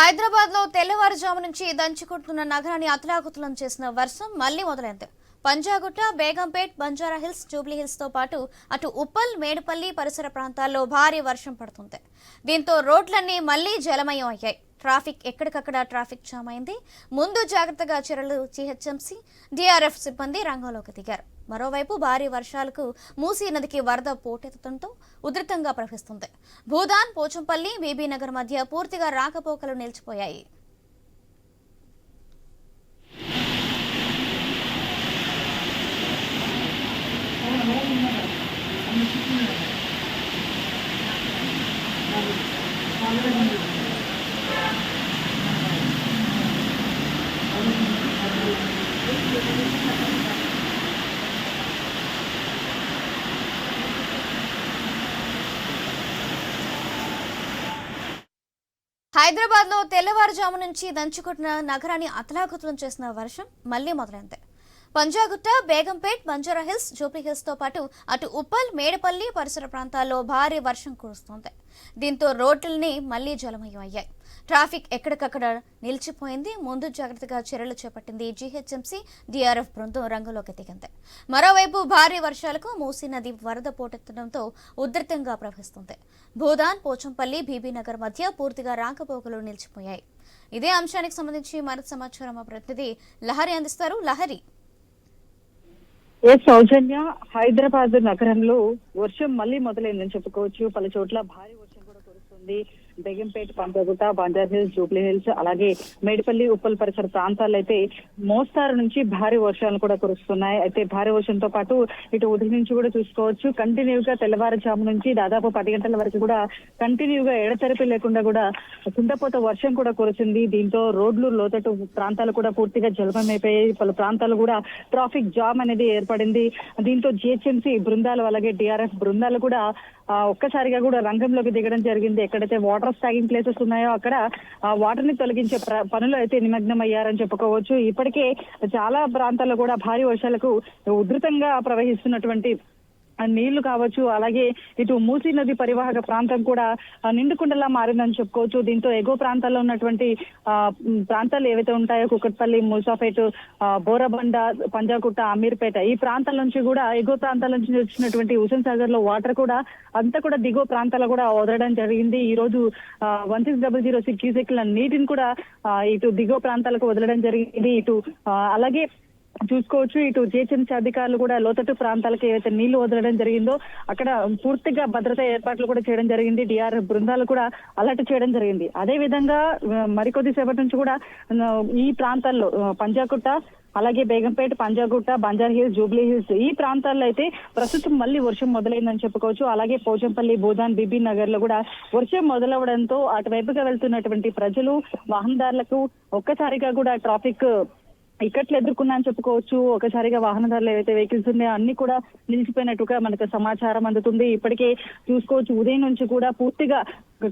హైదరాబాద్లో తెల్లవారుజాము నుంచి దంచుకుంటున్న నగరాన్ని అతలాకుతలం చేసిన వర్షం మళ్ళీ మొదలైంది. పంజాగుట్ట బేగంపేట్ బంజారా హిల్స్ జూబ్లీ హిల్స్తో పాటు అటు ఉప్పల్ మేడుపల్లి పరిసర ప్రాంతాల్లో భారీ వర్షం పడుతుంది. దీంతో రోడ్లన్నీ మళ్ళీ జలమయం అయ్యాయి. ట్రాఫిక్ ఎక్కడికక్కడ ట్రాఫిక్ జామ్ అయింది. ముందు జాగ్రత్తగా చర్యలు జీహెచ్ఎంసీ డిఆర్ఎఫ్ సిబ్బంది రంగంలోకి దిగారు. మరోవైపు భారీ వర్షాలకు మూసీ నదికి వరద పోటెత్తడంతో ఉధృతంగా ప్రవహిస్తుంది. భూదాన్ పోచంపల్లి బీబీనగర్ మధ్య పూర్తిగా రాకపోకలు నిలిచిపోయాయి. హైదరాబాద్లో తెల్లవారుజాము నుంచి దంచుకుంటున్న నగరాన్ని అతలాకుతలం చేసిన వర్షం మళ్ళీ మొదలైంది. పంజాగుట్ట బేగంపేట్ బంజారా హిల్స్ జూబ్లీ హిల్స్తో పాటు అటు ఉప్పల్ మేడపల్లి పరిసర ప్రాంతాల్లో భారీ వర్షం కురుస్తోంది. దీంతో రోడ్లన్నీ మళ్ళీ జలమయం అయ్యాయి ట్రాఫిక్ ఎక్కడికక్కడ నిలిచిపోయింది. ముందు జాగ్రత్తగా చర్యలు చేపట్టింది జీహెచ్ఎంసీ డిఆర్ఎఫ్ బృందం రంగంలోకి దిగింది. మరోవైపు భారీ వర్షాలకు మూసీ నది వరద పోటెత్తడంతో ఉధృతంగా ప్రవహిస్తుంది. భూదాన్ పోచంపల్లి బీబీనగర్ మధ్య పూర్తిగా రాకపోకలు నిలిచిపోయాయి. ఇదే అంశానికి సంబంధించి మరింత సమాచారం మా ప్రతినిధి లహరి అందిస్తారు. లహరి. ఏ సౌజన్య హైదరాబాద్ నగరంలో వర్షం మళ్ళీ మొదలైందని చెప్పుకోవచ్చు. పలు చోట్ల భారీ వర్షం కూడా కురుస్తుంది. బేగంపేట పంపగుట్ట బంజార్ హిల్స్ జూబ్లీ హిల్స్ అలాగే మేడిపల్లి ఉప్పల్ పరిసర ప్రాంతాల్లో అయితే మోస్తారు నుంచి భారీ వర్షాలు కూడా కురుస్తున్నాయి. అయితే భారీ వర్షంతో పాటు ఇటు ఉదయం నుంచి కూడా చూసుకోవచ్చు. కంటిన్యూ గా తెల్లవారుజాము నుంచి దాదాపు పది గంటల వరకు కూడా కంటిన్యూ గా ఎడతెరిపి లేకుండా కూడా కుండపోత వర్షం కూడా కురిసింది. దీంతో రోడ్లు లోతట్టు ప్రాంతాలు కూడా పూర్తిగా జలమమైపోయాయి పలు ప్రాంతాలు కూడా ట్రాఫిక్ జామ్ అనేది ఏర్పడింది. దీంతో జిహెచ్ఎంసీ బృందాలు అలాగే డిఆర్ఎఫ్ బృందాలు కూడా ఒక్కసారిగా కూడా రంగంలోకి దిగడం జరిగింది. ఎక్కడైతే వాటర్ స్టాగింగ్ ప్లేసెస్ ఉన్నాయో అక్కడ వాటర్ని తొలగించే పనులు అయితే నిమగ్నం అయ్యారని చెప్పుకోవచ్చు. ఇప్పటికే చాలా ప్రాంతాల్లో కూడా భారీ వర్షాలకు ఉధృతంగా ప్రవహిస్తున్నటువంటి నీళ్ళు కావచ్చు అలాగే ఇటు మూసీ నది పరివాహక ప్రాంతం కూడా నిండుకుండలా మారిందని చెప్పుకోవచ్చు. దీంతో ఎగువ ప్రాంతాల్లో ఉన్నటువంటి ఆ ప్రాంతాలు ఏవైతే ఉంటాయో కుక్కట్పల్లి ముల్సాపేట ఆ, బోరబండ పంజాగుట్ట అమీర్పేట ఈ ప్రాంతాల నుంచి కూడా ఎగువ ప్రాంతాల నుంచి వచ్చినటువంటి హుసేన్ సాగర్లో వాటర్ కూడా అంతా కూడా దిగువ ప్రాంతాల్లో కూడా వదలడం జరిగింది. ఈ రోజు one six double zero six క్యూసెక్ల నీటిని కూడా ఇటు దిగువ ప్రాంతాలకు వదలడం జరిగింది. ఇటు ఆ, అలాగే చూసుకోవచ్చు. ఇటు జిహెచ్ఎంసీ అధికారులు కూడా లోతట్టు ప్రాంతాలకు ఏవైతే నీళ్ళు వదలడం జరిగిందో అక్కడ పూర్తిగా భద్రతా ఏర్పాట్లు కూడా చేయడం జరిగింది. డిఆర్ బృందాలు కూడా అలర్ట్ చేయడం జరిగింది. అదే విధంగా మరికొద్ది సేపటి నుంచి కూడా ఈ ప్రాంతాల్లో పంజాకుట్ట పంజాగుట్ట అలాగే బేగంపేట పంజాగుట్ట బంజార్ హిల్స్ జూబ్లీ హిల్స్ ఈ ప్రాంతాల్లో అయితే ప్రస్తుతం మళ్ళీ వర్షం మొదలైందని చెప్పుకోవచ్చు. అలాగే పోచంపల్లి భూదాన్ బీబీ నగర్లో కూడా వర్షం మొదలవడంతో అటువైపుగా వెళ్తున్నటువంటి ప్రజలు వాహనదారులకు ఒక్కసారిగా కూడా ట్రాఫిక్ ఇక్కట్లు ఎదుర్కొన్నా అని చెప్పుకోవచ్చు. ఒకసారిగా వాహనదారులు ఏవైతే వెహికల్స్ ఉన్నాయో అన్ని కూడా నిలిచిపోయినట్టుగా మనకు సమాచారం అందుతుంది. ఇప్పటికే చూసుకోవచ్చు. ఉదయం నుంచి కూడా పూర్తిగా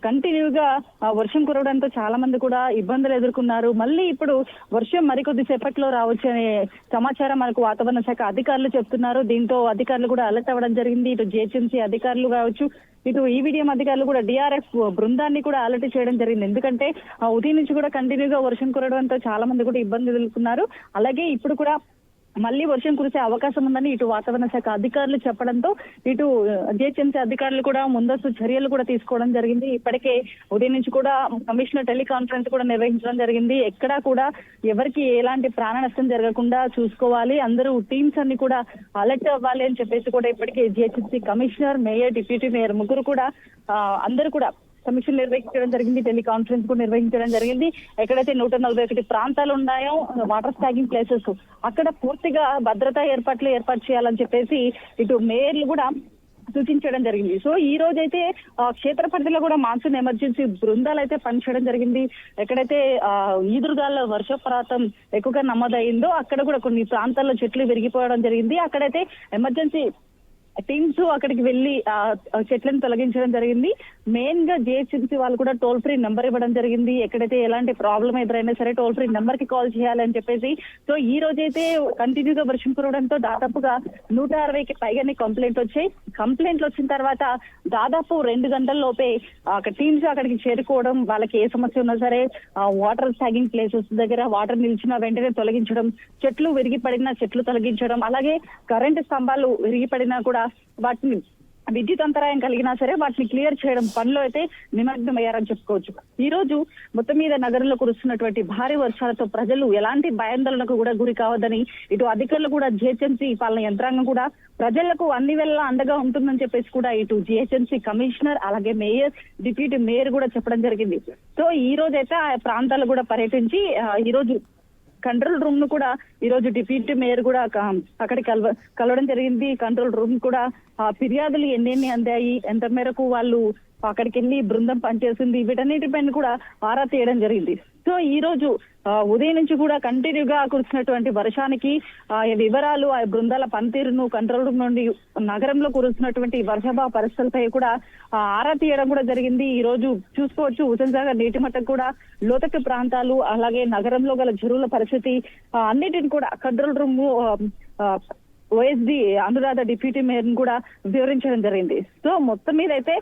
కంటిన్యూగా గా వర్షం కురవడంతో చాలా మంది కూడా ఇబ్బందులు ఎదుర్కొన్నారు. మళ్ళీ ఇప్పుడు వర్షం మరికొద్ది సేపట్లో రావచ్చు అనే సమాచారం మనకు వాతావరణ శాఖ అధికారులు చెప్తున్నారు. దీంతో అధికారులు కూడా అలర్ట్ అవ్వడం జరిగింది. ఇటు జిహెచ్ఎంసీ అధికారులు కావచ్చు ఇటు ఈవీడీఎం అధికారులు కూడా డిఆర్ఎఫ్ బృందాన్ని కూడా అలర్ట్ చేయడం జరిగింది. ఎందుకంటే ఆ ఉదయం నుంచి కూడా కంటిన్యూగా వర్షం కురవడంతో చాలా మంది కూడా ఇబ్బంది ఎదుర్కొన్నారు. అలాగే ఇప్పుడు కూడా మళ్ళీ వర్షం కురిసే అవకాశం ఉందని ఇటు వాతావరణ శాఖ అధికారులు చెప్పడంతో ఇటు జిహెచ్ఎంసీ అధికారులు కూడా ముందస్తు చర్యలు కూడా తీసుకోవడం జరిగింది. ఇప్పటికే ఉదయం నుంచి కూడా కమిషనర్ టెలికాన్ఫరెన్స్ కూడా నిర్వహించడం జరిగింది. ఎక్కడా కూడా ఎవరికి ఎలాంటి ప్రాణ నష్టం జరగకుండా చూసుకోవాలి. అందరూ టీమ్స్ అన్ని కూడా అలర్ట్ అవ్వాలి అని చెప్పేసి కూడా ఇప్పటికే GHMC commissioner mayor deputy mayor ముగ్గురు కూడా అందరూ కూడా సమీక్షలు నిర్వహించడం జరిగింది టెలికాన్ఫరెన్స్ కూడా నిర్వహించడం జరిగింది. ఎక్కడైతే నూట నలభై ఒకటి ప్రాంతాలు ఉన్నాయో వాటర్ స్టాగింగ్ ప్లేసెస్ అక్కడ పూర్తిగా భద్రతా ఏర్పాట్లు ఏర్పాటు చేయాలని చెప్పేసి ఇటు మేయర్లు కూడా సూచించడం జరిగింది. సో ఈ రోజు అయితే ఆ, క్షేత్ర పరిధిలో కూడా మాన్సూన్ ఎమర్జెన్సీ బృందాలు అయితే పనిచేయడం జరిగింది. ఎక్కడైతే ఆ, ఈదురుగాల వర్షప్రాతం ఎక్కువగా నమోదైందో అక్కడ కూడా కొన్ని ప్రాంతాల్లో చెట్లు విరిగిపోవడం జరిగింది. అక్కడైతే ఎమర్జెన్సీ టీమ్స్ అక్కడికి వెళ్ళి ఆ, చెట్లను తొలగించడం జరిగింది. మెయిన్గా జిహెచ్ఎంసీ వాళ్ళు కూడా టోల్ ఫ్రీ నెంబర్ ఇవ్వడం జరిగింది. ఎక్కడైతే ఎలాంటి ప్రాబ్లం ఎదురైనా సరే టోల్ ఫ్రీ నెంబర్కి కాల్ చేయాలని చెప్పేసి. సో ఈ రోజైతే కంటిన్యూగా వర్షం కురవడంతో దాదాపుగా నూట అరవైకి పైగానే కంప్లైంట్ వచ్చాయి. కంప్లైంట్లు వచ్చిన తర్వాత దాదాపు రెండు గంటల లోపే అక్కడ టీమ్స్ అక్కడికి చేరుకోవడం వాళ్ళకి ఏ సమస్య ఉన్నా సరే వాటర్ ట్యాగింగ్ ప్లేసెస్ దగ్గర వాటర్ నిలిచిన వెంటనే తొలగించడం చెట్లు విరిగి పడిన చెట్లు తొలగించడం అలాగే కరెంటు స్తంభాలు విరిగి పడినా కూడా వాటిని విద్యుత్ అంతరాయం కలిగినా సరే వాటిని క్లియర్ చేయడం పనిలో అయితే నిమగ్నమయ్యారని చెప్పుకోవచ్చు. ఈ రోజు మొత్తం మీద నగరంలో కురుస్తున్నటువంటి భారీ వర్షాలతో ప్రజలు ఎలాంటి భయాందోళనకు కూడా గురి కావద్దని ఇటు అధికారులు కూడా జిహెచ్ఎంసీ పాలన యంత్రాంగం కూడా ప్రజలకు అన్ని వేళ అండగా ఉంటుందని చెప్పేసి కూడా ఇటు జిహెచ్ఎంసీ కమిషనర్ అలాగే మేయర్ డిప్యూటీ మేయర్ కూడా చెప్పడం జరిగింది. సో ఈ రోజు అయితే ఆ ప్రాంతాలు కూడా పర్యటించి ఈ రోజు కంట్రోల్ రూమ్ను కూడా ఈ రోజు డిప్యూటీ మేయర్ కూడా అక్కడ కలవ కలవడం జరిగింది. కంట్రోల్ రూమ్ కూడా ఆ, ఫిర్యాదులు ఎన్నెన్ని అందాయి? ఎంత మేరకు వాళ్ళు అక్కడికి వెళ్ళి బృందం పనిచేసింది. వీటన్నిటిపైన కూడా ఆరా తీయడం జరిగింది. సో ఈ రోజు ఆ, ఉదయం నుంచి కూడా కంటిన్యూగా కురుస్తున్నటువంటి వర్షానికి ఆ వివరాలు ఆ బృందాల పనితీరును కంట్రోల్ రూమ్ నుండి నగరంలో కురుస్తున్నటువంటి వర్షభావ పరిస్థితులపై కూడా ఆరా తీయడం కూడా జరిగింది. ఈ రోజు చూసుకోవచ్చు హుసేన్ నీటి మట్టం కూడా లోతట్టు ప్రాంతాలు అలాగే నగరంలో గల చెరువుల పరిస్థితి అన్నిటిని కూడా control room OSD Anuradha deputy mayor కూడా వివరించడం జరిగింది. సో మొత్తం మీద అయితే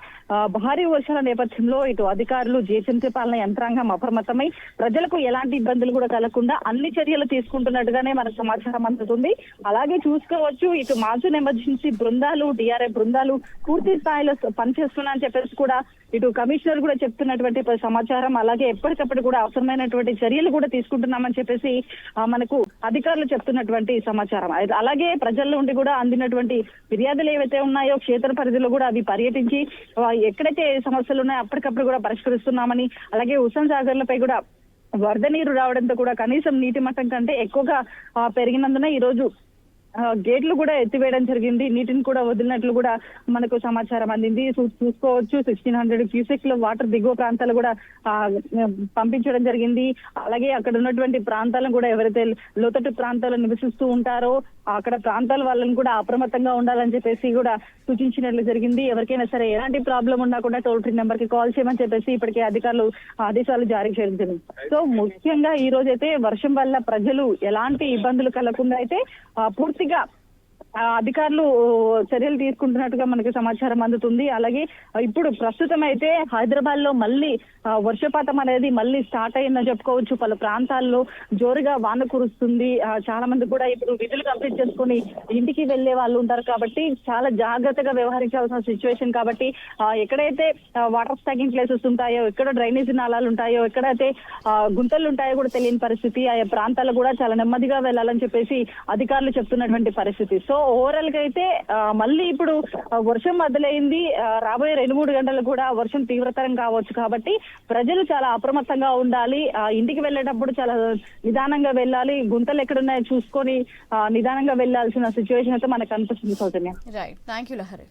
భారీ వర్షాల నేపథ్యంలో ఇటు అధికారులు జీహెచ్ఎంసీ పాలన యంత్రాంగం అప్రమత్తమై ప్రజలకు ఎలాంటి ఇబ్బందులు కూడా కలగకుండా అన్ని చర్యలు తీసుకుంటున్నట్టుగానే మనకు సమాచారం అందుతుంది. అలాగే చూసుకోవచ్చు ఇటు మాన్సూన్ ఎమర్జెన్సీ బృందాలు డిఆర్ఏ బృందాలు పూర్తి స్థాయిలో పనిచేస్తున్నాయని చెప్పేసి కూడా ఇటు కమిషనర్ కూడా చెప్తున్నటువంటి సమాచారం అలాగే ఎప్పటికప్పుడు కూడా అవసరమైనటువంటి చర్యలు కూడా తీసుకుంటున్నామని చెప్పేసి మనకు అధికారులు చెప్తున్నటువంటి సమాచారం. అలాగే ప్రజల నుండి కూడా అందినటువంటి ఫిర్యాదులు ఏవైతే ఉన్నాయో క్షేత్ర పరిధిలో కూడా అవి పర్యటించి ఎక్కడైతే సమస్యలు ఉన్నాయో అప్పటికప్పుడు కూడా పరిష్కరిస్తున్నామని అలాగే హుస్సేన్ సాగర్లపై కూడా వరద నీరు రావడంతో కూడా కనీసం నీటి మట్టం కంటే ఎక్కువగా పెరిగినందున ఈ రోజు గేట్లు కూడా ఎత్తివేయడం జరిగింది. నీటిని కూడా వదిలినట్లు కూడా మనకు సమాచారం అందింది. చూ- చూసుకోవచ్చు. సిక్స్టీన్ హండ్రెడ్ క్యూసెక్లో వాటర్ దిగువ ప్రాంతాలు కూడా పంపించడం జరిగింది. అలాగే అక్కడ ఉన్నటువంటి ప్రాంతాలను కూడా ఎవరైతే లోతట్టు ప్రాంతాల్లో నివసిస్తూ ఉంటారో అక్కడ ప్రాంతాల వాళ్ళని కూడా అప్రమత్తంగా ఉండాలని చెప్పేసి కూడా సూచించినట్లు జరిగింది. ఎవరికైనా సరే ఎలాంటి ప్రాబ్లం ఉన్నా కూడా టోల్ ఫ్రీ నెంబర్కి కాల్ చేయమని చెప్పేసి ఇప్పటికే అధికారులు ఆదేశాలు జారీ చేయడం జరిగింది. సో ముఖ్యంగా ఈ రోజు అయితే వర్షం వల్ల ప్రజలు ఎలాంటి ఇబ్బందులు కలగకుండా అయితే పూర్తి పూర్తిగా ఆ, అధికారులు చర్యలు తీసుకుంటున్నట్టుగా మనకి సమాచారం అందుతుంది. అలాగే ఇప్పుడు ప్రస్తుతం అయితే హైదరాబాద్లో మళ్ళీ వర్షపాతం అనేది మళ్ళీ స్టార్ట్ అయిందని చెప్పుకోవచ్చు. పలు ప్రాంతాల్లో జోరుగా వాన కురుస్తుంది. చాలా మంది కూడా ఇప్పుడు విధులు కంప్లీట్ చేసుకొని ఇంటికి వెళ్ళే వాళ్ళు ఉంటారు కాబట్టి చాలా జాగ్రత్తగా వ్యవహరించాల్సిన సిచ్యువేషన్ కాబట్టి ఎక్కడైతే వాటర్ స్టాకింగ్ ప్లేసెస్ ఉంటాయో ఎక్కడ డ్రైనేజ్ నాలాలు ఉంటాయో ఎక్కడైతే ఆ, గుంతలు ఉంటాయో కూడా తెలియని పరిస్థితి. ఆయా ప్రాంతాలు కూడా చాలా నెమ్మదిగా వెళ్ళాలని చెప్పేసి అధికారులు చెప్తున్నటువంటి పరిస్థితి. సో ఓవరాల్గా అయితే మళ్ళీ ఇప్పుడు వర్షం మొదలైంది రాబోయే రెండు మూడు గంటలు కూడా వర్షం తీవ్రతరం కావచ్చు కాబట్టి ప్రజలు చాలా అప్రమత్తంగా ఉండాలి. ఆ, ఇంటికి వెళ్ళేటప్పుడు చాలా నిదానంగా వెళ్ళాలి. గుంతలు ఎక్కడున్నాయో చూసుకొని నిదానంగా వెళ్ళాల్సిన సిచ్యువేషన్ అయితే మనకు కనిపిస్తుంది Soujanya. Right thank you Lahari